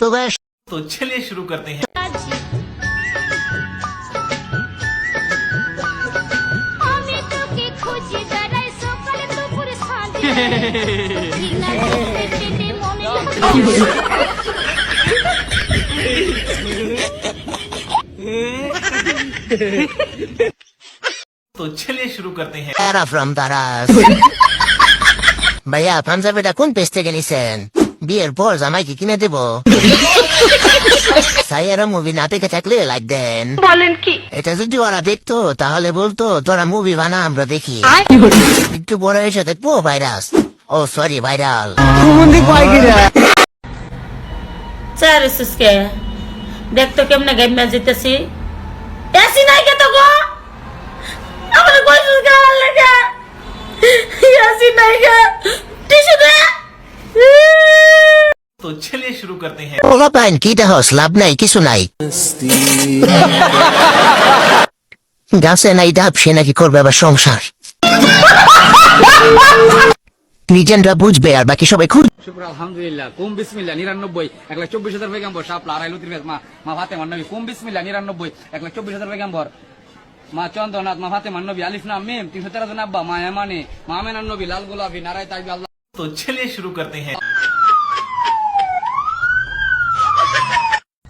तो वह तो चलिए शुरू करते हैं। तो चलिए शुरू करते हैं। पैरा फ्रॉम तारा भैया फ्रांसा बेटा कौन पेस्ते गली सैन বিয়ের পর জামাইকে কিনে দেব সাইয়ারা মুভি না দেখে থাকলে লাইক দেন বলেন কি? এটা যদি ওরা দেখতো তাহলে বলতো তোরা মুভি বানা আমরা দেখি। একটু বড় এসে দেখব virus oh sorry viral sir সুস্কে দেখ তো কেমনে গাইমা যেতেছি এসি নাই কে তো গো আমার কইছিস গাওয়ার লাগে। এসি নাই কে? টিস্যু দে। तो चलिए शुरू करते हैं ওলা পাইন কি দেহস লাভ নাই কিছু নাই গাছে নাই ডাব সে নাকি করবে আবার সংসার নিজেনরা বুঝবে আর বাকি সবাই খুঁজ শুক্র আলহামদুলিল্লাহ কুম বিসমিল্লাহ নিরানব্বই এক লাখ চব্বিশ হাজার পেগাম্বর শাপলা আড়াই লতির মা মা ফাতে মান্নবী কুম বিসমিল্লাহ নিরানব্বই এক লাখ চব্বিশ হাজার পেগাম্বর মা চন্দ্রনাথ মা ফাতে মান্নবী আলিফ নাম মিম তিনশো তেরো জন আব্বা মা এমানে মা মেনান্নবী লাল গোলাপি নারায় তাইবি আল্লাহ तो चलिए शुरू करते हैं